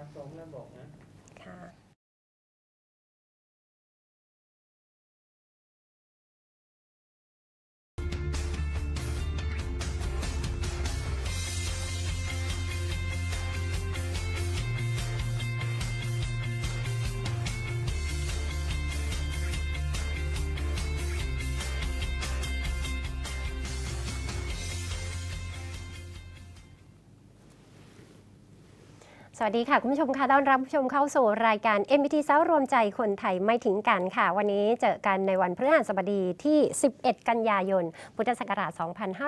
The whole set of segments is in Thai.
พระสองฆ์นั่นบอกนะ ค่ะ สวัสดีค่ะ คุณผู้ชมค่ะต้อนรับผู้ชมเข้าสู่รายการ MBT เซ้ารวมใจคนไทยไม่ทิ้งกันค่ะ วันนี้เจอกันในวันพฤหัสบดีที่ 11 กันยายน พุทธศักราช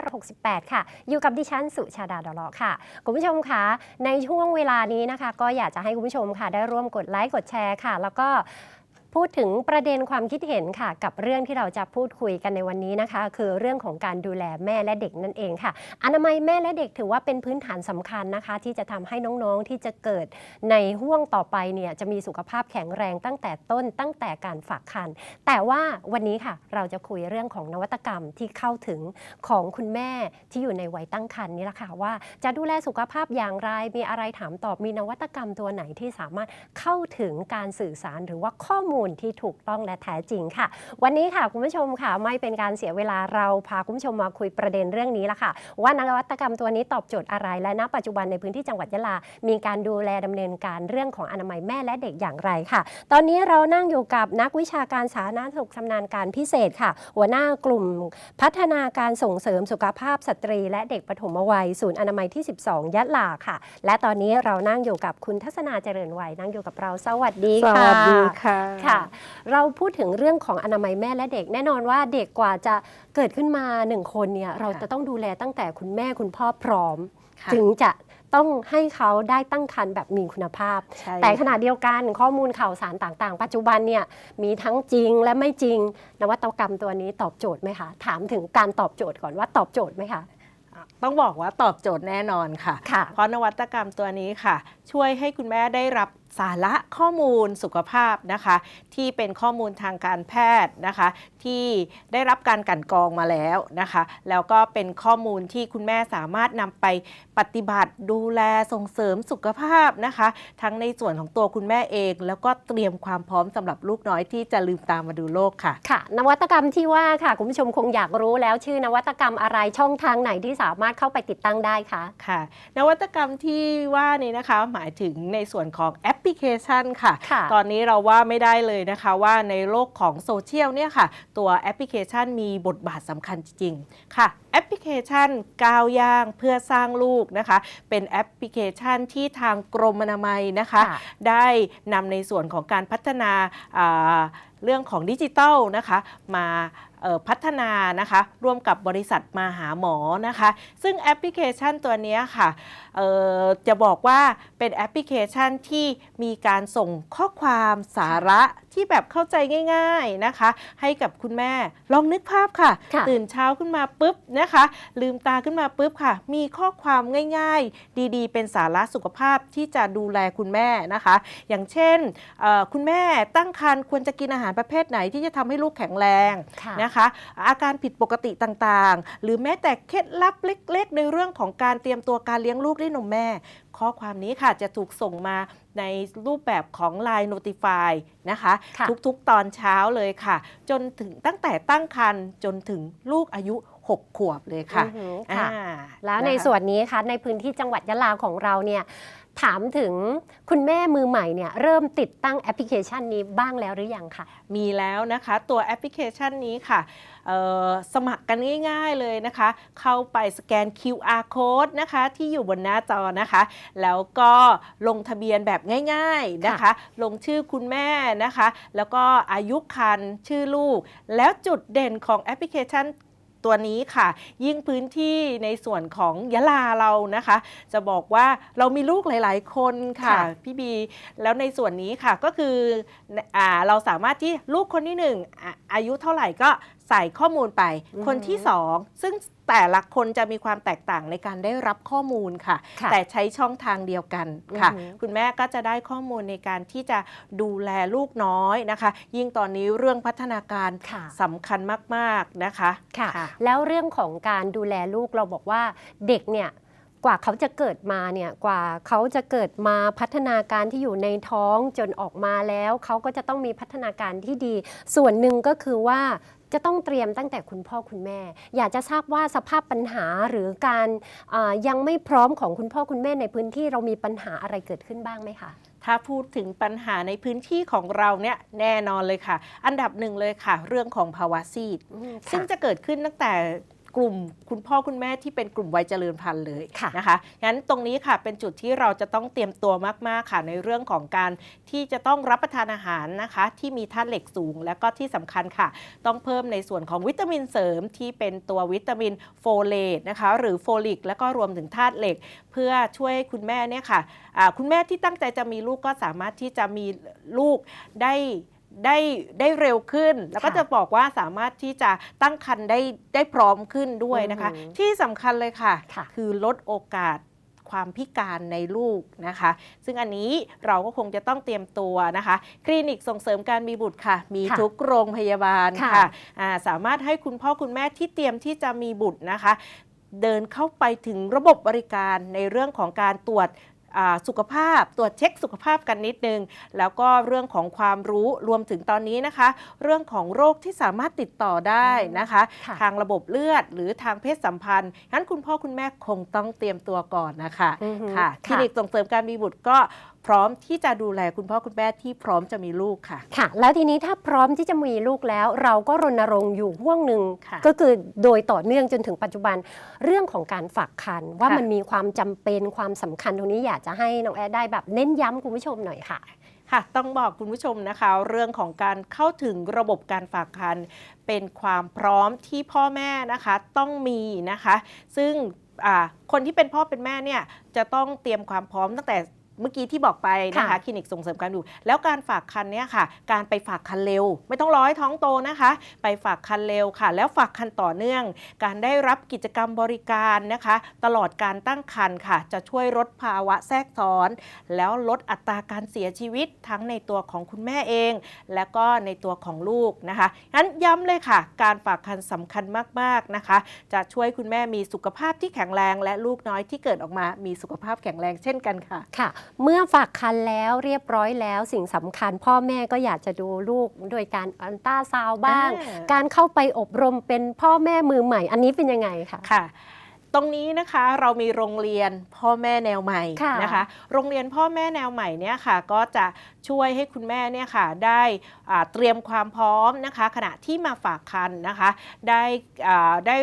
2568 ค่ะ อยู่กับดิฉันสุชาดาดอลอค่ะ คุณผู้ชมค่ะในช่วงเวลานี้นะคะ ก็อยากจะให้คุณผู้ชมค่ะ ได้ร่วมกดไลค์กดแชร์ค่ะ แล้วก็ พูดถึงประเด็นความคิดเห็นค่ะ กับเรื่องที่เราจะพูดคุยกันในวันนี้นะคะ คือเรื่องของการดูแลแม่และเด็กนั่นเองค่ะ อนามัยแม่และเด็กถือว่าเป็นพื้นฐานสำคัญนะคะ ที่จะทำให้น้องๆที่จะเกิดในห่วงต่อไปเนี่ยจะมีสุขภาพแข็งแรงตั้งแต่ต้นตั้งแต่การฝากครรภ์แต่ว่าวันนี้ค่ะเราจะคุยเรื่องของนวัตกรรมที่เข้าถึงของคุณแม่ที่อยู่ในวัยตั้งครรภ์นี่แหละค่ะว่าจะดูแลสุขภาพอย่างไรมีอะไรถามตอบมีนวัตกรรมตัวไหนที่สามารถเข้าถึงการสื่อสารหรือว่าข้อมูลที่ถูกต้องและแท้จริงค่ะ วันนี้ค่ะคุณผู้ชมค่ะไม่เป็นการเสียเวลาเราพาคุณผู้ชมมาคุยประเด็นเรื่องนี้ละค่ะ ว่านวัตกรรมตัวนี้ตอบโจทย์อะไร และณปัจจุบันในพื้นที่จังหวัดยะลา มีการดูแลดำเนินการเรื่องของอนามัยแม่และเด็กอย่างไรค่ะ ตอนนี้เรานั่งอยู่กับนักวิชาการสาธารณสุขชำนาญการพิเศษค่ะ หัวหน้ากลุ่มพัฒนาการส่งเสริมสุขภาพสตรี และเด็กปฐมวัยศูนย์อนามัยที่ 12 ยะลาค่ะ และตอนนี้เรานั่งอยู่กับคุณทัศนาเจริญวัยนั่งอยู่กับเราสวัสดีสค่ะวัสดีค่ะค่ะ เราพูดถึงเรื่องของอนามัยแม่และเด็ก แน่นอนว่าเด็กกว่าจะเกิดขึ้นมาหนึ่งคนเนี่ยเราจะต้องดูแลตั้งแต่คุณแม่คุณพ่อพร้อมค่ะถึงจะต้องให้เขาได้ตั้งครรภ์แบบมีคุณภาพใช่แต่ขณะเดียวกันข้อมูลข่าวสารต่างๆ ปัจจุบันเนี่ยมีทั้งจริงและไม่จริง นวัตกรรมตัวนี้ตอบโจทย์ไหมคะ ถามถึงการตอบโจทย์ก่อนว่าตอบโจทย์ไหมคะต้องบอกว่าตอบโจทย์แน่นอนค่ะค่ะเพราะนวัตกรรมตัวนี้ค่ะ ช่วยให้คุณแม่ได้รับ สาระข้อมูลสุขภาพนะคะ ที่เป็นข้อมูลทางการแพทย์นะคะ ที่ได้รับการกลันกรองมาแล้วนะคะ แล้วก็เป็นข้อมูลที่คุณแม่สามารถนำไปปฏิบัติดูแลส่งเสริมสุขภาพนะคะ ทั้งในส่วนของตัวคุณแม่เอง แล้วก็เตรียมความพร้อมสำหรับลูกน้อยที่จะลืมตามาดูโลกค่ะค่ะ นวัตกรรมที่ว่าค่ะคุณผู้ชมคงอยากรู้แล้วชื่อนวัตกรรมอะไรช่องทางไหนที่สามารถเข้าไปติดตั้งได้คะค่ะ นวัตกรรมที่ว่านี้นะคะ หมายถึงในส่วนของแอปพลิเคชันค่ะค่ะ ตอนนี้เราว่าไม่ได้เลยนะคะว่าในโลกของโซเชียลเนี่ยค่ะ ตัวแอปพลิเคชันมีบทบาทสำคัญจริงๆค่ะแอปพลิเคชันก้าวย่างเพื่อสร้างลูกนะคะ เป็นแอปพลิเคชันที่ทางกรมอนามัยนะคะค่ะได้นำในส่วนของการพัฒนาอ่าเรื่องของดิจิทัลนะคะมาเอ่อพัฒนานะคะ ร่วมกับบริษัทมาหาหมอนะคะ ซึ่งแอปพลิเคชันตัวเนี้ยค่ะเอ่อ จะบอกว่าเป็นแอปพลิเคชันที่มีการส่งข้อความสาระที่แบบเข้าใจง่าย ๆนะคะ ให้กับคุณแม่ลองนึกภาพค่ะค่ะ ตื่นเช้าขึ้นมาปุ๊บนะคะ ลืมตาขึ้นมาปุ๊บค่ะ มีข้อความง่าย ๆ ดีๆ เป็นสาระสุขภาพที่จะดูแลคุณแม่นะคะ อย่างเช่นเอ่อคุณแม่ตั้งครรภ์ควรจะกินอาหารประเภทไหนที่จะทำให้ลูกแข็งแรงค่ะนะคะ อาการผิดปกติต่างๆ หรือแม้แต่เคล็ดลับเล็ก ๆ ในเรื่องของการเตรียมตัวการเลี้ยงลูกด้วยนมแม่ ข้อความนี้ค่ะจะถูกส่งมาในรูปแบบของ Line Notify นะคะค่ะทุกๆ ตอนเช้าเลยค่ะ จนถึงตั้งแต่ตั้งครรภ์จนถึงลูกอายุ 6 ขวบเลยค่ะอือหือค่ะอ่าแล้วในนะคะส่วนนี้ค่ะในพื้นที่จังหวัดยะลาของเราเนี่ย ถามถึงคุณแม่มือใหม่เนี่ยเริ่มติดตั้งแอปพลิเคชันนี้บ้างแล้วหรือยังคะมีแล้วนะคะตัวแอปพลิเคชันนี้ค่ะเอ่อสมัครกันง่าย ๆเลยนะคะ เข้าไปสแกน QR code นะคะที่อยู่บนหน้าจอนะคะ แล้วก็ลงทะเบียนแบบง่าย ๆนะคะ ลงชื่อคุณแม่นะคะ แล้วก็อายุคันชื่อลูก แล้วจุดเด่นของแอปพลิเคชัน ตัวนี้ค่ะ ยิ่งพื้นที่ในส่วนของยะลาเรานะคะ จะบอกว่าเรามีลูกหลาย ๆ คนค่ะค่ะพี่บี แล้วในส่วนนี้ค่ะก็คืออ่าเราสามารถที่ลูกคนที่หนึ่งอะอายุเท่าไหร่ก็ใส่ข้อมูลไปอือฮึคนที่สองซึ่งแต่ละคนจะมีความแตกต่างในการได้รับข้อมูลค่ะ ค่ะแต่ใช้ช่องทางเดียวกันค่ะ อือฮึคุณแม่ก็จะได้ข้อมูลในการที่จะดูแลลูกน้อยนะคะ ยิ่งตอนนี้เรื่องพัฒนาการค่ะ สำคัญมากๆนะคะ ค่ะ แล้วเรื่องของการดูแลลูกเราบอกว่าเด็กเนี่ยกว่าเขาจะเกิดมาเนี่ยกว่าเขาจะเกิดมาพัฒนาการที่อยู่ในท้องจนออกมาแล้ว เขาก็จะต้องมีพัฒนาการที่ดี ส่วนหนึ่งก็คือว่า จะต้องเตรียมตั้งแต่คุณพ่อคุณแม่ อยากจะทราบว่าสภาพปัญหาหรือการอ่ายังไม่พร้อมของคุณพ่อคุณแม่ในพื้นที่เรามีปัญหาอะไรเกิดขึ้นบ้างไหมคะถ้าพูดถึงปัญหาในพื้นที่ของเราเนี่ยแน่นอนเลยค่ะ อันดับหนึ่งเลยค่ะ เรื่องของภาวะซีด ซึ่งจะเกิดขึ้นตั้งแต่ กลุ่มคุณพ่อคุณแม่ที่เป็นกลุ่มวัยเจริญพันธุ์เลยค่ะนะคะงั้นตรงนี้ค่ะเป็นจุดที่เราจะต้องเตรียมตัวมาก ๆ ค่ะในเรื่องของการที่จะต้องรับประทานอาหารนะคะ ที่มีธาตุเหล็กสูง และก็ที่สำคัญค่ะ ต้องเพิ่มในส่วนของวิตามินเสริมที่เป็นตัววิตามินโฟเลตนะคะหรือโฟลิก แล้วก็รวมถึงธาตุเหล็ก เพื่อช่วยให้คุณแม่เนี่ยค่ะอ่าคุณแม่ที่ตั้งใจจะมีลูกก็สามารถที่จะมีลูกได้ ได้ได้เร็วขึ้น แล้วก็ค่ะจะบอกว่าสามารถที่จะตั้งครรภ์ได้ได้พร้อมขึ้นด้วยนะคะ อือหือที่สำคัญเลยค่ะ ค่ะ คือลดโอกาสความพิการในลูกนะคะ ซึ่งอันนี้เราก็คงจะต้องเตรียมตัวนะคะ คลินิกส่งเสริมการมีบุตรค่ะ มีค่ะทุกโรงพยาบาลค่ะค่ะอ่าสามารถให้คุณพ่อคุณแม่ที่เตรียมที่จะมีบุตรนะคะ เดินเข้าไปถึงระบบบริการในเรื่องของการตรวจอ่า สุขภาพตรวจเช็คสุขภาพกันนิดนึง แล้วก็เรื่องของความรู้รวมถึงตอนนี้นะคะ เรื่องของโรคที่สามารถติดต่อได้นะคะค่ะทางระบบเลือดหรือทางเพศสัมพันธ์งั้นคุณพ่อคุณแม่คงต้องเตรียมตัวก่อนนะคะอือหือค่ะคลินิกส่งเสริมการมีบุตรก็ พร้อมที่จะดูแลคุณพ่อคุณแม่ที่พร้อมจะมีลูกค่ะ ค่ะ แล้วทีนี้ถ้าพร้อมที่จะมีลูกแล้ว เราก็รณรงค์อยู่ห่วงหนึ่งค่ะก็คือโดยต่อเนื่องจนถึงปัจจุบันเรื่องของการฝากคันว่าค่ะ มันมีความจำเป็นความสำคัญตรงนี้อยากจะให้น้องแอดได้แบบเน้นย้ำคุณผู้ชมหน่อยค่ะ ค่ะ ต้องบอกคุณผู้ชมนะคะ เรื่องของการเข้าถึงระบบการฝากคันเป็นความพร้อมที่พ่อแม่นะคะต้องมีนะคะ ซึ่งอ่าคนที่เป็นพ่อเป็นแม่เนี่ยจะต้องเตรียมความพร้อมตั้งแต่ เมื่อกี้ที่บอกไปนะคะค่ะ คลินิกส่งเสริมการดู แล้วการฝากคันเนี่ยค่ะ การไปฝากคันเร็ว ไม่ต้องรอให้ท้องโตนะคะ ไปฝากคันเร็วค่ะ แล้วฝากคันต่อเนื่อง การได้รับกิจกรรมบริการนะคะ ตลอดการตั้งคันค่ะ จะช่วยลดภาวะแทรกซ้อน แล้วลดอัตราการเสียชีวิตทั้งในตัวของคุณแม่เอง และก็ในตัวของลูกนะคะงั้นย้ำเลยค่ะ การฝากคันสำคัญมากๆนะคะ จะช่วยคุณแม่มีสุขภาพที่แข็งแรง และลูกน้อยที่เกิดออกมามีสุขภาพแข็งแรงเช่นกันค่ะ ค่ะเมื่อฝากคันแล้วเรียบร้อยแล้วสิ่งสำคัญ พ่อแม่ก็อยากจะดูลูกโดยการอันต้าซาวด์บ้าง อ่า การเข้าไปอบรมเป็นพ่อแม่มือใหม่ อันนี้เป็นยังไงคะ ค่ะ ตรงนี้นะคะเรามีโรงเรียนพ่อแม่แนวใหม่ค่ะนะคะ โรงเรียนพ่อแม่แนวใหม่เนี่ยค่ะ ก็จะช่วยให้คุณแม่เนี่ยค่ะได้อ่าเตรียมความพร้อมนะคะ ขณะที่มาฝากคันนะคะ ได้อ่าได้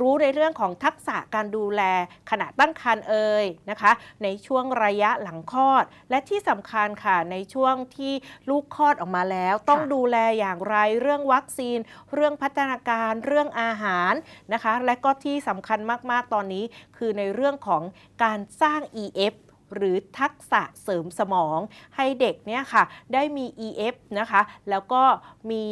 รู้ในเรื่องของทักษะการดูแลขณะตั้งครรภ์เอ่ยนะคะ ในช่วงระยะหลังคลอด และที่สำคัญค่ะในช่วงที่ลูกคลอดออกมาแล้ว ต้องดูแลอย่างไรเรื่องวัคซีน เรื่องพัฒนาการเรื่องอาหารนะคะ และก็ที่สำคัญมากๆ ตอนนี้ คือในเรื่องของการสร้าง EF หรือทักษะเสริมสมองให้เด็กเนี่ยค่ะได้มี EF นะคะ แล้วก็มี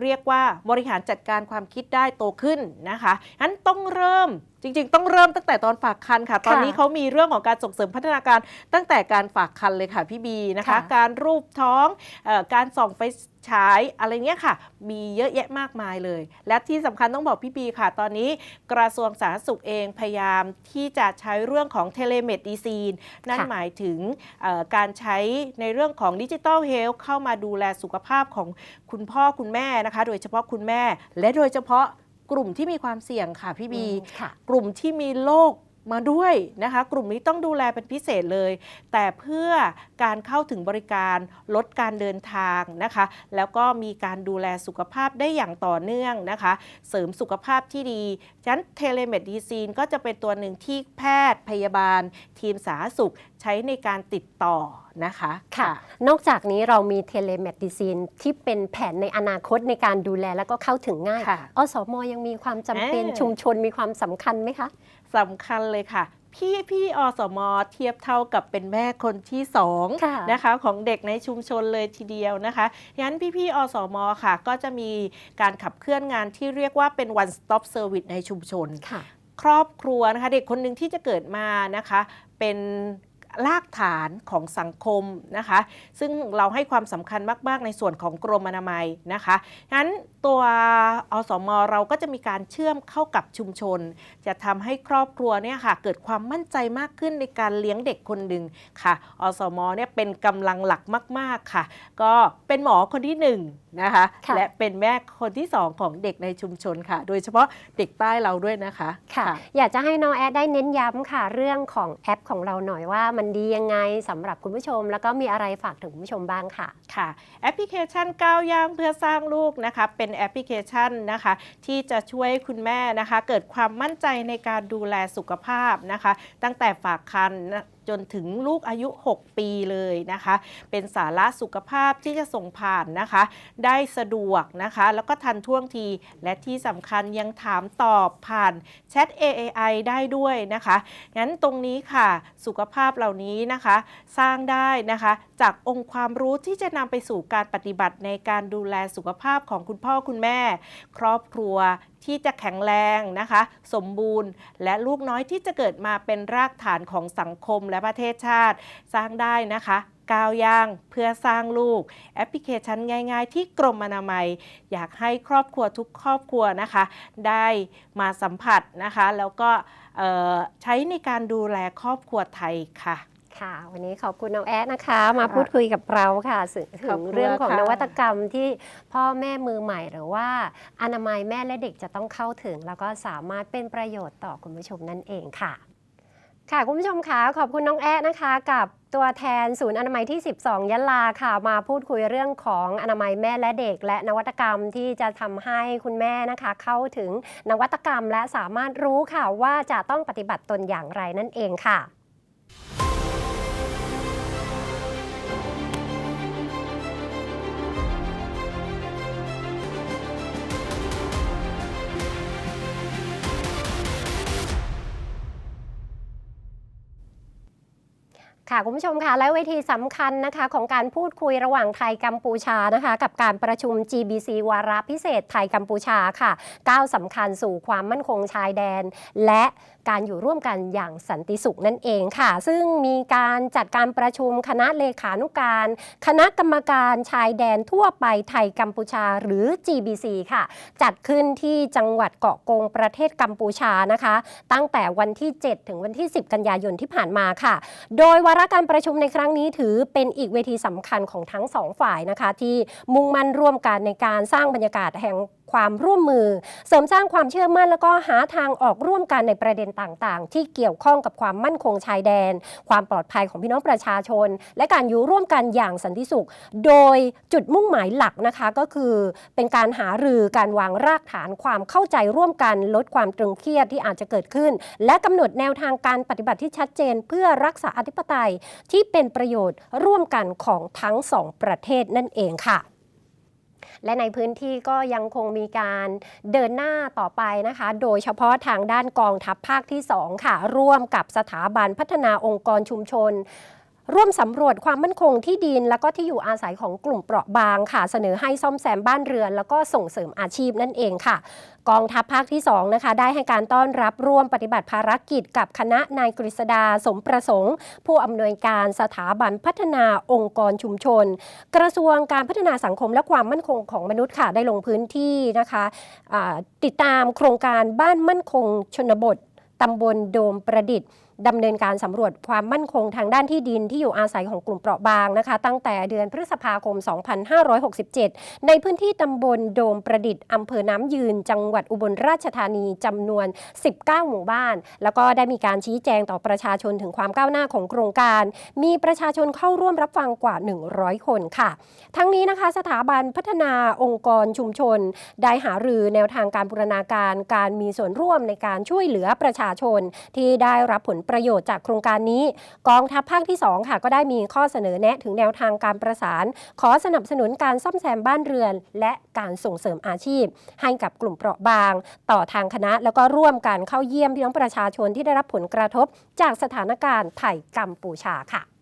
เรียกว่าบริหารจัดการความคิดได้โตขึ้นนะคะงั้นต้องเริ่มจริง ๆ ต้องเริ่มตั้งแต่ตอนฝากคันค่ะ ตอนนี้เขามีเรื่องของการส่งเสริมพัฒนาการตั้งแต่การฝากคันเลยค่ะพี่บีนะคะค่ะการรูปท้องเออการส่องไฟ ฉายอะไรเงี้ยค่ะ มีเยอะแยะมากมายเลย และที่สำคัญต้องบอกพี่บีค่ะ ตอนนี้กระทรวงสาธารณสุขเองพยายามที่จะใช้เรื่องของเทเลเมดดีซีนนั่นค่ะหมายถึงเอ่อการใช้ในเรื่องของดิจิ t a ลเฮลท์เข้ามาดูแลสุขภาพของคุณพ่อคุณแม่นะคะ โดยเฉพาะคุณแม่ และโดยเฉพาะกลุ่มที่มีความเสี่ยงค่ะพี่บีค่ะกลุ่มที่มีโรค มาด้วยนะคะ กลุ่มนี้ต้องดูแลเป็นพิเศษเลย แต่เพื่อการเข้าถึงบริการลดการเดินทางนะคะ แล้วก็มีการดูแลสุขภาพได้อย่างต่อเนื่องนะคะ เสริมสุขภาพที่ดีฉะนั้นเทเลเมดดีซีนก็จะเป็นตัวหนึ่งที่แพทย์พยาบาล ทีมสาธารณสุขใช้ในการติดต่อนะคะค่ะ นอกจากนี้เรามีเทเลเมด i ซีนที่เป็นแผนในอนาคตในการดูแลแล้วก็เข้าถึงง่ายค่ะอสมยังมีความจำเป็นอ่าชุมชนมีความสำคัญไหมคะ สำคัญเลยค่ะ พี่พี่อสมเทียบเท่ากับเป็นแม่คนที่สองค่ะนะคะของเด็กในชุมชนเลยทีเดียวนะคะงั้นพี่พี่อสมค่ะ ก็จะมีการขับเคลื่อนงานที่เรียกว่าเป็น one stop service ในชุมชน ค่ะ ครอบครัวนะคะเด็กคนหนึ่งที่จะเกิดมานะคะเป็นรากฐานของสังคมนะคะ ซึ่งเราให้ความสำคัญมาก ๆ ในส่วนของกรมอนามัยนะคะงั้น ตัวอสมเราก็จะมีการเชื่อมเข้ากับชุมชน จะทำให้ครอบครัวเนี่ยค่ะเกิดความมั่นใจมากขึ้นในการเลี้ยงเด็กคนหนึ่งค่ะ อสมเนี่ยเป็นกำลังหลักมาก ๆค่ะ ก็เป็นหมอคนที่หนึ่งนะคะค่ะและเป็นแม่คนที่สองของเด็กในชุมชนค่ะ โดยเฉพาะเด็กใต้เราด้วยนะคะค่ะ อยากจะให้น้องแอดได้เน้นย้ำค่ะ เรื่องของแอปของเราหน่อยว่ามันดียังไงสำหรับคุณผู้ชม แล้วก็มีอะไรฝากถึงคุณผู้ชมบ้างค่ะค่ะ แอปพลิเคชันก้าวย่างเพื่อสร้างลูกนะคะเป็นแอปพลิเคชันนะคะ ที่จะช่วยคุณแม่นะคะ เกิดความมั่นใจในการดูแลสุขภาพนะคะ ตั้งแต่ฝากครรภ์น จนถึงลูกอายุ 6 ปีเลยนะคะ เป็นสาระสุขภาพที่จะส่งผ่านนะคะ ได้สะดวกนะคะ แล้วก็ทันท่วงทีและที่สำคัญยังถามตอบผ่านแชท AI ได้ด้วยนะคะ งั้นตรงนี้ค่ะสุขภาพเหล่านี้นะคะ สร้างได้นะคะ จากองค์ความรู้ที่จะนำไปสู่การปฏิบัติในการดูแลสุขภาพของคุณพ่อคุณแม่ ครอบครัว ที่จะแข็งแรงนะคะ สมบูรณ์ และลูกน้อยที่จะเกิดมาเป็นรากฐานของสังคมและประเทศชาติ สร้างได้นะคะก้าวย่างเพื่อสร้างลูก แอปพลิเคชันง่าย ๆ ที่กรมอนามัย อยากให้ครอบครัวทุกครอบครัวนะคะ ได้มาสัมผัสนะคะ แล้วก็ใช้ในการดูแลครอบครัวไทยค่ะ ค่ะ วันนี้ขอบคุณน้องแอดนะคะ มาพูดคุยกับเราค่ะถึงขอบคุณเรื่องของค่ะนวัตกรรมที่พ่อแม่มือใหม่หรือว่าอนามัยแม่และเด็กจะต้องเข้าถึง แล้วก็สามารถเป็นประโยชน์ต่อคุณผู้ชมนั่นเองค่ะ ค่ะคุณผู้ชมคะขอบคุณน้องแอดนะคะกับตัวแทนศูนย์อนามัยที่ 12 ยะลาค่ะ มาพูดคุยเรื่องของอนามัยแม่และเด็ก และนวัตกรรมที่จะทำให้คุณแม่นะคะ เข้าถึงนวัตกรรมและสามารถรู้ค่ะว่าจะต้องปฏิบัติตนอย่างไรนั่นเองค่ะ ค่ะคุณผู้ชมค่ะและเวทีสำคัญนะคะของการพูดคุยระหว่างไทยกัมพูชานะคะ กับการประชุม GBC วาระพิเศษไทยกัมพูชาค่ะก้าวสำคัญสู่ความมั่นคงชายแดน และการอยู่ร่วมกันอย่างสันติสุขนั่นเองค่ะ ซึ่งมีการจัดการประชุมคณะเลขานุการ คณะกรรมการชายแดนทั่วไปไทยกัมพูชาหรือ GBC ค่ะ จัดขึ้นที่จังหวัดเกาะกงประเทศกัมพูชานะคะ ตั้งแต่วันที่ 7 ถึงวันที่ 10 กันยายนที่ผ่านมาค่ะ โดยวาระการประชุมในครั้งนี้ถือเป็นอีกเวทีสำคัญของทั้งสองฝ่ายนะคะ ที่มุ่งมั่นร่วมกันในการสร้างบรรยากาศแห่ง ความร่วมมือ เสริมสร้างความเชื่อมั่น แล้วก็หาทางออกร่วมกันในประเด็นต่างๆ ที่เกี่ยวข้องกับความมั่นคงชายแดน ความปลอดภัยของพี่น้องประชาชน และการอยู่ร่วมกันอย่างสันติสุข โดยจุดมุ่งหมายหลักนะคะก็คือ เป็นการหารือการวางรากฐานความเข้าใจร่วมกัน ลดความตรึงเครียดที่อาจจะเกิดขึ้น และกำหนดแนวทางการปฏิบัติที่ชัดเจน เพื่อรักษาอธิปไตยที่เป็นประโยชน์ร่วมกันของทั้งสองประเทศนั่นเองค่ะ และในพื้นที่ก็ยังคงมีการเดินหน้าต่อไปนะคะ โดยเฉพาะทางด้านกองทัพภาคที่ 2 ค่ะ ร่วมกับสถาบันพัฒนาองค์กรชุมชน ร่วมสำรวจความมั่นคงที่ดิน แล้วก็ที่อยู่อาศัยของกลุ่มเปราะบางค่ะ เสนอให้ซ่อมแซมบ้านเรือน แล้วก็ส่งเสริมอาชีพนั่นเองค่ะ กองทัพภาคที่2นะคะได้ให้การต้อนรับร่วมปฏิบัติภารกิจกับคณะนายกฤษดาสมประสงค์ ผู้อำนวยการสถาบันพัฒนาองค์กรชุมชน กระทรวงการพัฒนาสังคมและความมั่นคงของมนุษย์ค่ะได้ลงพื้นที่นะคะอ่าติดตามโครงการบ้านมั่นคงชนบทตำบลโดมประดิษฐ์ ดำเนินการสำรวจความมั่นคงทางด้านที่ดินที่อยู่อาศัยของกลุ่มเปราะบางนะคะ ตั้งแต่เดือนพฤษภาคม 2567 ในพื้นที่ตำบลโดมประดิษฐ์อำเภอน้ำยืน จังหวัดอุบลราชธานีจำนวน 19 หมู่บ้าน แล้วก็ได้มีการชี้แจงต่อประชาชนถึงความก้าวหน้าของโครงการ มีประชาชนเข้าร่วมรับฟังกว่า 100 คนค่ะ ทั้งนี้นะคะสถาบันพัฒนาองค์กรชุมชน ได้หารือแนวทางการบูรณาการการมีส่วนร่วมในการช่วยเหลือประชาชนที่ได้รับผลประโยชน์จากโครงการนี้ กองทัพภาคที่ 2 ค่ะ ก็ได้มีข้อเสนอแนะถึงแนวทางการประสาน ขอสนับสนุนการซ่อมแซมบ้านเรือน และการส่งเสริมอาชีพ ให้กับกลุ่มเปราะบาง ต่อทางคณะ แล้วก็ร่วมกันเข้าเยี่ยมพี่น้องประชาชนที่ได้รับผลกระทบ จากสถานการณ์ไทยกัมพูชาค่ะ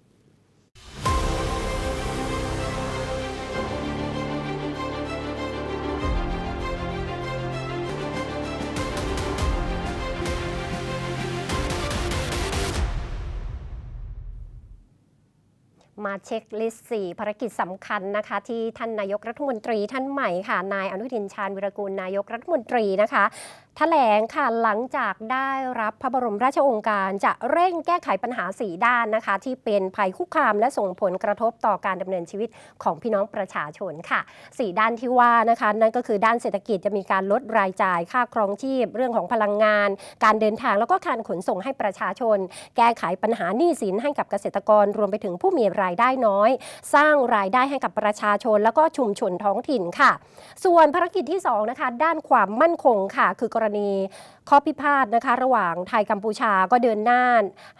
มาเช็คลิสต์4ภารกิจสำคัญนะคะ ที่ท่านนายกรัฐมนตรีท่านใหม่ค่ะ นายอนุทินชาญวิรกูลนายกรัฐมนตรีนะคะ แถลงค่ะหลังจากได้รับพระบรมราชองค์การจะเร่งแก้ไขปัญหา4ด้านนะคะ ที่เป็นภัยคุกคามและส่งผลกระทบต่อการดำเนินชีวิตของพี่น้องประชาชนค่ะ4ด้านที่ว่านะคะนั่นก็คือด้านเศรษฐกิจจะมีการลดรายจ่ายค่าครองชีพ เรื่องของพลังงาน การเดินทางแล้วก็การขนส่งให้ประชาชน แก้ไขปัญหาหนี้สินให้กับเกษตรกรรวมไปถึงผู้มีรายได้น้อย สร้างรายได้ให้กับประชาชน แล้วก็ชุมชนท้องถิ่นค่ะ ส่วนภารกิจที่2นะคะด้านความมั่นคงค่ะคือกรณีข้อพิพาทนะคะ ระหว่างไทยกัมพูชาก็เดินหน้า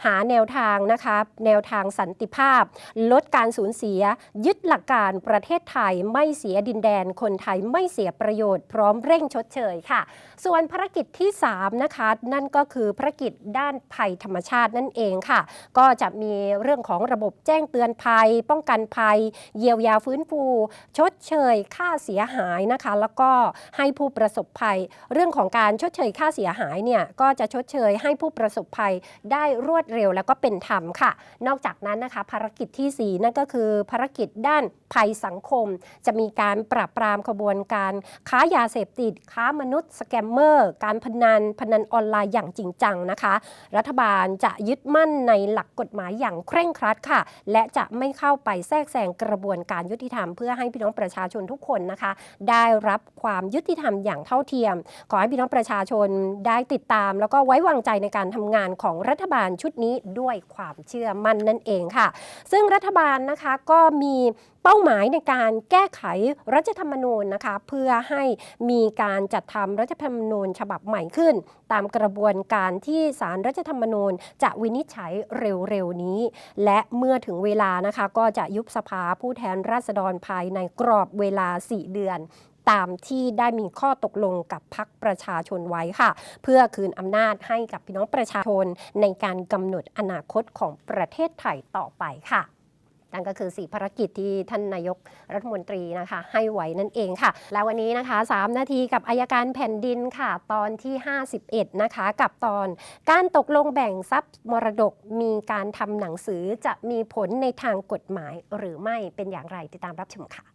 หาแนวทางนะคะแนวทางสันติภาพ ลดการสูญเสีย ยึดหลักการประเทศไทยไม่เสียดินแดน คนไทยไม่เสียประโยชน์ พร้อมเร่งชดเชยค่ะ ส่วนภารกิจที่ 3 นะคะ นั่นก็คือภารกิจด้านภัยธรรมชาตินั่นเองค่ะ ก็จะมีเรื่องของระบบแจ้งเตือนภัย ป้องกันภัย เยียวยาฟื้นฟู ชดเชย ค่าเสียหายนะคะ แล้วก็ให้ผู้ประสบภัย เรื่องของการชดเชยค่าเสียหายเนี่ยก็จะชดเชยให้ผู้ประสบภัยได้รวดเร็วแล้วก็เป็นธรรมค่ะ นอกจากนั้นนะคะ ภารกิจทีสี่ 4 นั่นก็คือ ภารกิจด้านภัยสังคม จะมีการปราบปรามขบวนการค้ายาเสพติด ค้ามนุษย์ สแกมเมอร์ การพนันพนันออนไลน์อย่างจริงจังนะคะ รัฐบาลจะยึดมั่นในหลักกฎหมายอย่างเคร่งครัดค่ะ และจะไม่เข้าไปแทรกแซงกระบวนการยุติธรรมเพื่อให้พี่น้องประชาชนทุกคนนะคะ ได้รับความยุติธรรมอย่างเท่าเทียม ขอให้พี่น้องประชาชนได้ติดตาม แล้วก็ไว้วางใจในการทำงานของรัฐบาลชุดนี้ด้วยความเชื่อมั่นนั่นเองค่ะ ซึ่งรัฐบาลนะคะก็มีเป้าหมายในการแก้ไขรัฐธรรมนูญนะคะ เพื่อให้มีการจัดทำรัฐธรรมนูญฉบับใหม่ขึ้น ตามกระบวนการที่สารรัฐธรรมนูญ จะวินิจฉัยเร็วๆนี้ และเมื่อถึงเวลานะคะ ก็จะยุบสภาผู้แทนราษฎรภายในกรอบเวลา 4 เดือน ตามที่ได้มีข้อตกลงกับพักประชาชนไว้ค่ะ เพื่อคืนอำนาจให้กับพี่น้องประชาชนในการกำหนดอนาคตของประเทศไทยต่อไปค่ะนั่นก็คือ 4 ภารกิจที่ท่านนายกรัฐมนตรีนะคะ ให้ไว้นั่นเองค่ะ แล้ววันนี้นะคะ 3 นาทีกับอายการแผ่นดินค่ะ ตอนที่ 51 นะคะ กับตอนการตกลงแบ่งทรัพย์มรดกมีการทำหนังสือจะมีผลในทางกฎหมายหรือไม่เป็นอย่างไรติดตามรับชมค่ะ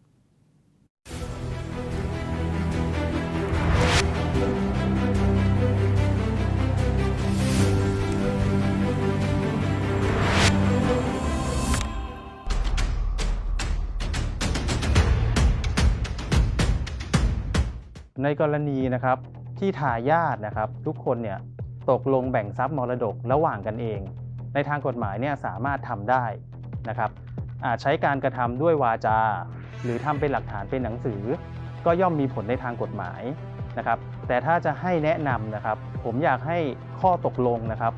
ในกรณีนะครับที่ทายาทนะครับ ทุกคนเนี่ยตกลงแบ่งทรัพย์มรดกระหว่างกันเอง ในทางกฎหมายเนี่ยสามารถทำได้นะครับอาจใช้การกระทำด้วยวาจา หรือทำเป็นหลักฐานเป็นหนังสือ ก็ย่อมมีผลในทางกฎหมายนะครับ แต่ถ้าจะให้แนะนำนะครับ ผมอยากให้ข้อตกลงนะครับ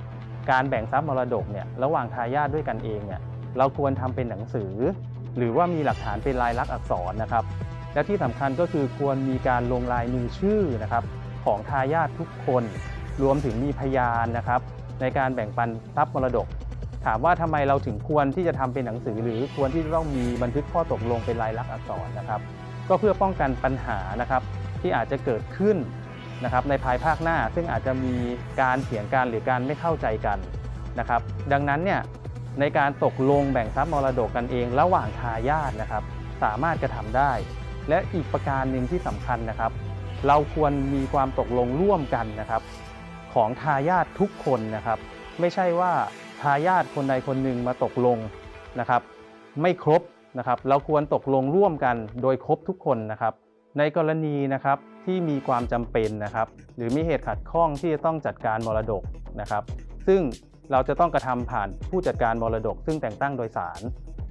การแบ่งทรัพย์มรดกเนี่ยระหว่างทายาทด้วยกันเองเนี่ยเราควรทำเป็นหนังสือ หรือว่ามีหลักฐานเป็นลายลักษณ์อักษรนะครับ และที่สำคัญก็คือควรมีการลงลายมือชื่อนะครับของทายาททุกคน รวมถึงมีพยานนะครับในการแบ่งปันทรัพย์มรดก ถามว่าทำไมเราถึงควรที่จะทำเป็นหนังสือ หรือควรที่จะต้องมีบันทึกข้อตกลงเป็นลายลักษณ์อักษรนะครับ ก็เพื่อป้องกันปัญหานะครับที่อาจจะเกิดขึ้นนะครับในภายภาคหน้า ซึ่งอาจจะมีการเถียงกันหรือการไม่เข้าใจกันนะครับ ดังนั้นเนี่ยในการตกลงแบ่งทรัพย์มรดกกันเอง ระหว่างทายาทนะครับ สามารถกระทำได้ และอีกประการหนึ่งที่สำคัญนะครับ เราควรมีความตกลงร่วมกันนะครับ ของทายาททุกคนนะครับ ไม่ใช่ว่าทายาทคนใดคนหนึ่งมาตกลงนะครับ ไม่ครบนะครับ เราควรตกลงร่วมกันโดยครบทุกคนนะครับ ในกรณีนะครับที่มีความจำเป็นนะครับ หรือมีเหตุขัดข้องที่จะต้องจัดการมรดกนะครับ ซึ่งเราจะต้องกระทำผ่านผู้จัดการมรดก ซึ่งแต่งตั้งโดยศาล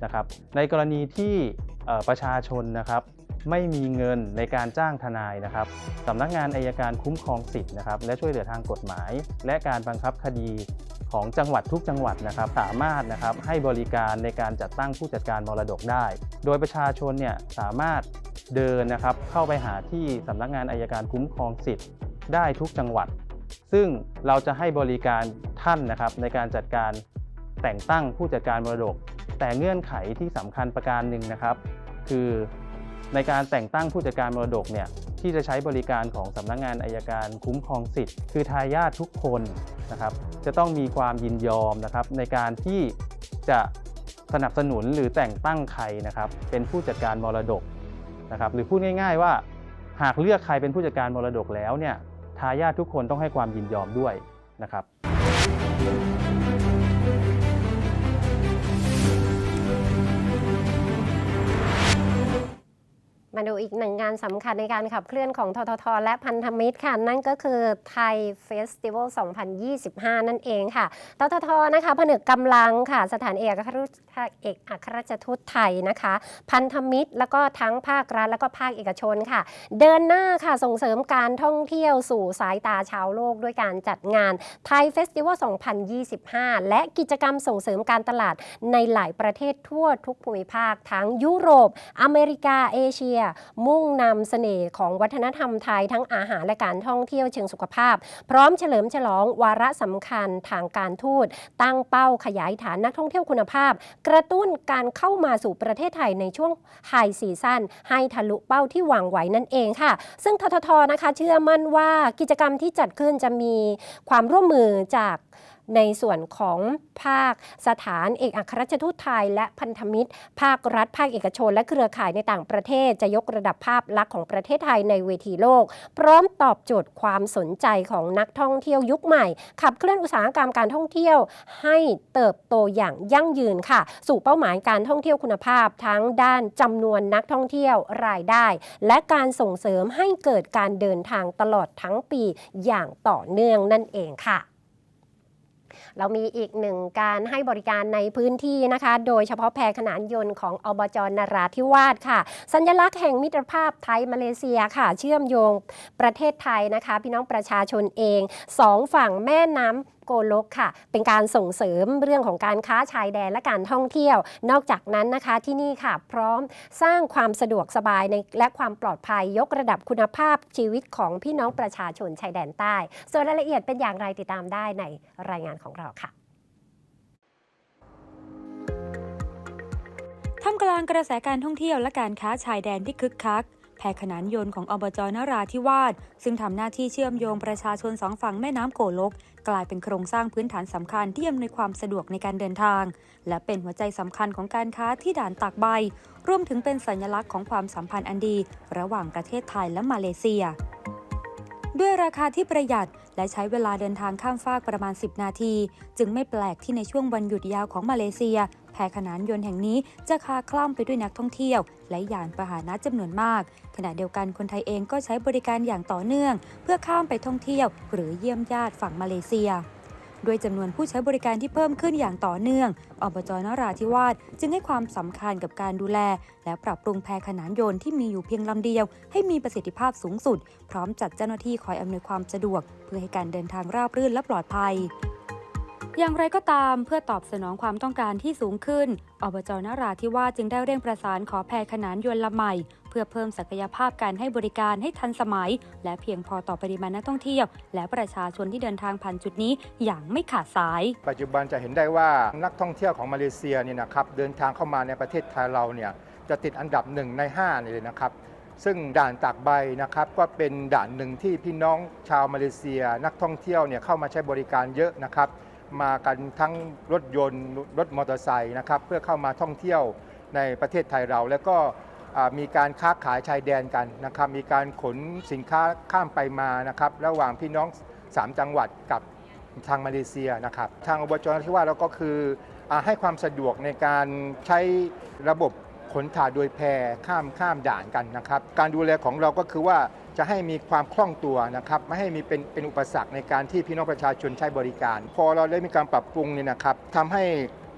นะครับ ในกรณีที่ประชาชนนะครับ ไม่มีเงินในการจ้างทนายนะครับสำนักงานอายการคุ้มครองสิทธิ์นะครับและช่วยเหลือทางกฎหมาย และการบังคับคดีของจังหวัดทุกจังหวัดนะครับสามารถนะครับให้บริการในการจัดตั้งผู้จัดการมรดกได้ โดยประชาชนเนี่ยสามารถเดินนะครับเข้าไปหาที่สำนักงานอายการคุ้มครองสิทธิ์ได้ทุกจังหวัด ซึ่งเราจะให้บริการท่านนะครับในการจัดการแต่งตั้งผู้จัดการมรดก แต่เงื่อนไขที่สำคัญประการหนึ่งนะครับ คือ ในการแต่งตั้งผู้จัดการมรดกเนี่ยที่จะใช้บริการของสำนักงานอายการคุ้มครองสิทธิ์ คือทายาททุกคนนะครับจะต้องมีความยินยอมนะครับในการที่จะสนับสนุนหรือแต่งตั้งใครนะครับเป็นผู้จัดการมรดกนะครับหรือพูดง่าย ๆ ว่า หากเลือกใครเป็นผู้จัดการมรดกแล้วเนี่ยทายาททุกคนต้องให้ความยินยอมด้วยนะครับ มาดูอีกหนึ่งงานสำคัญในการขับเคลื่อนของททท และพันธมิตรค่ะ นั่นก็คือไทยเฟสติวัล 2025 นั่นเองค่ะ ททท นะคะผนึกกำลังค่ะ สถานเอกอัครเอกอัครราชทูตไทยนะคะ พันธมิตรแล้วก็ทั้งภาครัฐแล้วก็ภาคเอกชนค่ะ เดินหน้าค่ะส่งเสริมการท่องเที่ยวสู่สายตาชาวโลกด้วยการจัดงานไทยเฟสติวัล 2025 และกิจกรรมส่งเสริมการตลาดในหลายประเทศทั่วทุกภูมิภาคทั้งยุโรป อเมริกา เอเชียมุ่งนำเสน่ห์ของวัฒนธรรมไทยทั้งอาหารและการท่องเที่ยวเชิงสุขภาพ พร้อมเฉลิมฉลองวาระสำคัญทางการทูต ตั้งเป้าขยายฐานนักท่องเที่ยวคุณภาพ กระตุ้นการเข้ามาสู่ประเทศไทยในช่วงไฮซีซั่นให้ทะลุเป้าที่วางไว้นั่นเองค่ะ ซึ่งทททนะคะ เชื่อมั่นว่ากิจกรรมที่จัดขึ้นจะมีความร่วมมือจาก ในส่วนของภาคสถานเอกอัครราชทูตไทย และพันธมิตร ภาครัฐ ภาคเอกชน และเครือข่ายในต่างประเทศจะยกระดับภาพลักษณ์ของประเทศไทยในเวทีโลก พร้อมตอบโจทย์ความสนใจของนักท่องเที่ยวยุคใหม่ ขับเคลื่อนอุตสาหกรรมการท่องเที่ยว ให้เติบโตอย่างยั่งยืนค่ะ สู่เป้าหมายการท่องเที่ยวคุณภาพ ทั้งด้านจำนวนนักท่องเที่ยวรายได้ และการส่งเสริมให้เกิดการเดินทางตลอดทั้งปีอย่างต่อเนื่องนั่นเองค่ะ เรามีอีกหนึ่งการให้บริการในพื้นที่นะคะ โดยเฉพาะแพรขนานยนต์ของอบจนราธิวาสค่ะ สัญลักษณ์แห่งมิตรภาพไทยมาเลเซียค่ะ เชื่อมโยงประเทศไทยนะคะ พี่น้องประชาชนเองสองฝั่งแม่น้ำ โกลกค่ะ เป็นการส่งเสริมเรื่องของการค้าชายแดนและการท่องเที่ยว นอกจากนั้นนะคะที่นี่ค่ะ พร้อมสร้างความสะดวกสบายในและความปลอดภัยยกระดับคุณภาพชีวิตของพี่น้องประชาชนชายแดนใต้ ส่วนรายละเอียดเป็นอย่างไรติดตามได้ในรายงานของเราค่ะท่ามกลางกระแสการท่องเที่ยวและการค้าชายแดนที่คึกคัก แพขนานยนต์ของอบจนราธิวาสซึ่งทำหน้าที่เชื่อมโยงประชาชนสองฝั่งแม่น้ำโกลก กลายเป็นโครงสร้างพื้นฐานสำคัญที่อำนวยความสะดวกในการเดินทาง และเป็นหัวใจสำคัญของการค้าที่ด่านตากใบ รวมถึงเป็นสัญลักษณ์ของความสัมพันธ์อันดี ระหว่างประเทศไทยและมาเลเซียด้วยราคาที่ประหยัดและใช้เวลาเดินทางข้ามฟากประมาณ 10 นาที จึงไม่แปลกที่ในช่วงวันหยุดยาวของมาเลเซีย แพขนานยนต์แห่งนี้จะคาคล่ำไปด้วยนักท่องเที่ยว และยานพาหนะจำนวนมาก ขณะเดียวกันคนไทยเองก็ใช้บริการอย่างต่อเนื่อง เพื่อข้ามไปท่องเที่ยว หรือเยี่ยมญาติฝั่งมาเลเซียด้วยจำนวนผู้ใช้บริการที่เพิ่มขึ้นอย่างต่อเนื่อง อบจนราธิวาสจึงให้ความสำคัญกับการดูแล และปรับปรุงแพขนานยนต์ที่มีอยู่เพียงลำเดียว ให้มีประสิทธิภาพสูงสุด พร้อมจัดเจ้าหน้าที่คอยอำนวยความสะดวก เพื่อให้การเดินทางราบรื่นและปลอดภัย อย่างไรก็ตามเพื่อตอบสนองความต้องการที่สูงขึ้น อบจนราธิวาสจึงได้เร่งประสานขอแพรขนานยนต์ลำใหม่ เพื่อเพิ่มศักยภาพการให้บริการให้ทันสมัย และเพียงพอต่อปริมาณนักท่องเที่ยว และประชาชนที่เดินทางผ่านจุดนี้อย่างไม่ขาดสาย ปัจจุบันจะเห็นได้ว่านักท่องเที่ยวของมาเลเซียเนี่ยนะครับเดินทางเข้ามาในประเทศไทยเราเนี่ยจะติดอันดับหนึ่งใน5นี่เลยนะครับซึ่งด่านตากใบนะครับก็เป็นด่านหนึ่งที่พี่น้องชาวมาเลเซีย นักท่องเที่ยวเนี่ยเข้ามาใช้บริการเยอะนะครับ มากันทั้งรถยนต์รถมอเตอร์ไซค์นะครับเพื่อเข้ามาท่องเที่ยวในประเทศไทยเรา แล้วก็มีการค้าขายชายแดนกันนะครับมีการขนสินค้าข้ามไปมานะครับระหว่างพี่น้อง 3 จังหวัดกับทางมาเลเซียนะครับทางอบจนราธิวาสเราก็คืออให้ความสะดวกในการใช้ระบบขนถ่ายโดยแพข้ามข้ามด่านกันนะครับ การดูแลของเราก็คือว่า จะให้มีความคล่องตัวนะครับไม่ให้มีเป็นเป็นอุปสรรคในการที่พี่น้องประชาชนใช้บริการ พอเราได้มีการปรับปรุงเนี่ยนะครับทำให้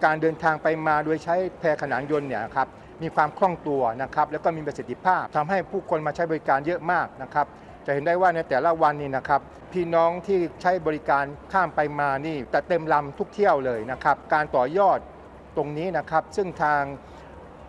การเดินทางไปมาโดยใช้แพขนานยนต์เนี่ยครับมีความคล่องตัวนะครับแล้วก็มีประสิทธิภาพทำให้ผู้คนมาใช้บริการเยอะมากนะครับจะเห็นได้ว่าในแต่ละวันนี่นะครับพี่น้องที่ใช้บริการข้ามไปมานี่แต่เต็มลำทุกเที่ยวเลยนะครับการต่อยอดตรงนี้นะครับซึ่งทาง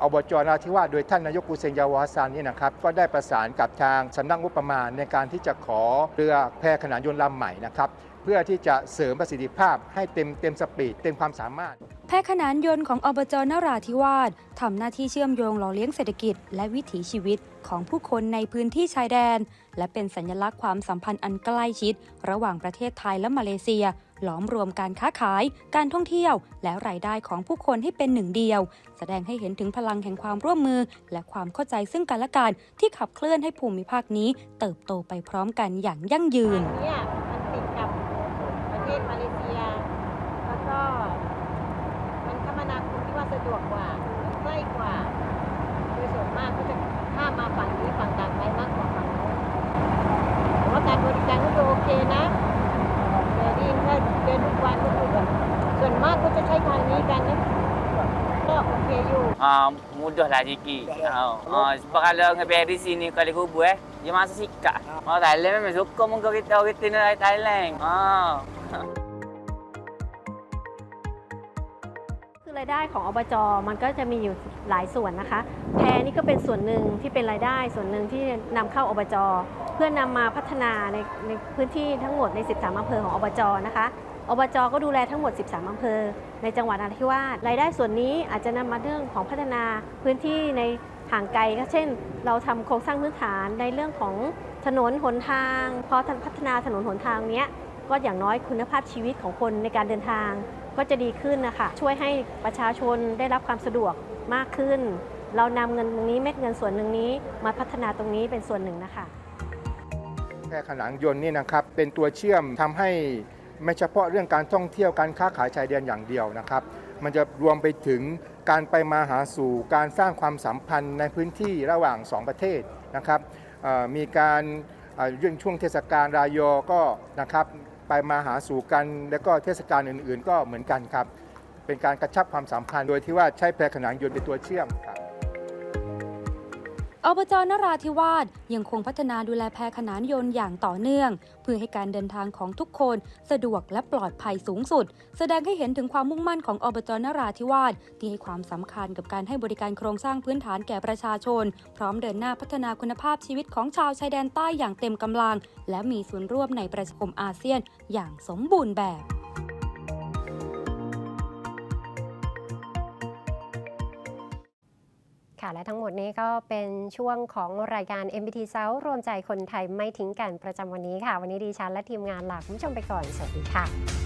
อบจนราธิวาสโดยท่านนายกอุเซนยาวาซานนี่นะครับก็ได้ประสานกับทางสำนักงบประมาณในการที่จะขอเรือแพขนานยนต์ลำใหม่นะครับ เพื่อที่จะเสริมประสิทธิภาพให้เต็มเต็มสปีดเต็มความสามารถ แพขนานยนต์ของอบจนราธิวาสทำหน้าที่เชื่อมโยงหล่อเลี้ยงเศรษฐกิจ และวิถีชีวิตของผู้คนในพื้นที่ชายแดน และเป็นสัญลักษณ์ความสัมพันธ์อันใกล้ชิด ระหว่างประเทศไทยและมาเลเซีย หลอมรวมการค้าขาย การท่องเที่ยว และรายได้ของผู้คนให้เป็นหนึ่งเดียว แสดงให้เห็นถึงพลังแห่งความร่วมมือ และความเข้าใจซึ่งกันและกันที่ขับเคลื่อนให้ภูมิภาคนี้ เติบโตไปพร้อมกันอย่างยั่งยืนเนี่ยมันติดกับประเทศ มาเลเซีย แล้วก็ มันคมนาคมที่ว่าสะดวกกว่ามันใกล้กว่า โดยส่วนมากก็จะข้ามมาฝั่งนี้ฝั่งต่างไปมากกว่าฝั่งโน้นแต่ว่าการบริการก็ดูโอเคนะแต่นี่ถ้าเดินทุกวันก็คือแบบส่วนมากก็จะใช้ทางนี้กันนะก็โอเคอยู่ uh, mudah lah sikit. Uh, uh, sebab kalau dengan Paris sini kali kubu eh, dia masa sikat. Orang Thailand memang suka muka kita orang kita dari Thailand. Uh. ายได้ของอบจมันก็จะมีอยู่หลายส่วนนะคะ แพรนี่ก็เป็นส่วนหนึ่งที่เป็นรายได้ ส่วนหนึ่งที่นำเข้าอบจเพื่อนำมาพัฒนาในในพื้นที่ทั้งหมดใน 13อำเภอของอบจนะคะอบจก็ดูแลทั้งหมด 13อำเภอ ในจังหวัดนราธิวาสรายได้ส่วนนี้อาจจะนำมาเรื่องของพัฒนาพื้นที่ในห่างไกลก็เช่น เราทำโครงสร้างพื้นฐานในเรื่องของถนนหนทางพอพัฒนาถนนหนทางเนี้ยก็อย่างน้อยคุณภาพชีวิตของคนในการเดินทาง ก็จะดีขึ้นนะคะ ช่วยให้ประชาชนได้รับความสะดวกมากขึ้น เรานำเงินตรงนี้เม็ดเงินส่วนหนึ่งนี้ มาพัฒนาตรงนี้เป็นส่วนหนึ่งนะคะแพรขนานยนต์นี่นะครับ เป็นตัวเชื่อมทำให้ไม่เฉพาะเรื่องการท่องเที่ยวการค้าขายชายแดนอย่างเดียวนะครับ มันจะรวมไปถึงการไปมาหาสู่การสร้างความสัมพันธ์ในพื้นที่ระหว่าง 2 ประเทศนะครับมีการเอ่อเรื่องช่วงเทศกาลรายอก็นะครับ ไปมาหาสู่กัน แล้วก็เทศกาลอื่น ๆ ก็เหมือนกันครับ เป็นการกระชับความสัมพันธ์โดยที่ว่าใช้แพรขนานยนต์เป็นตัวเชื่อมครับ อบจนราธิวาสยังคงพัฒนาดูแลแพขนานยนต์อย่างต่อเนื่อง เพื่อให้การเดินทางของทุกคนสะดวกและปลอดภัยสูงสุด แสดงให้เห็นถึงความมุ่งมั่นของอบจนราธิวาสที่ให้ความสำคัญกับการให้บริการโครงสร้างพื้นฐานแก่ประชาชน พร้อมเดินหน้าพัฒนาคุณภาพชีวิตของชาวชายแดนใต้อย่างเต็มกำลัง และมีส่วนร่วมในประชาคมอาเซียนอย่างสมบูรณ์แบบ ค่ะ และทั้งหมดนี้ก็เป็นช่วงของรายการ MBT South รวมใจคนไทยไม่ทิ้งกันประจำวันนี้ค่ะ วันนี้ดิฉันและทีมงานลาคุณผู้ชมไปก่อน สวัสดีค่ะ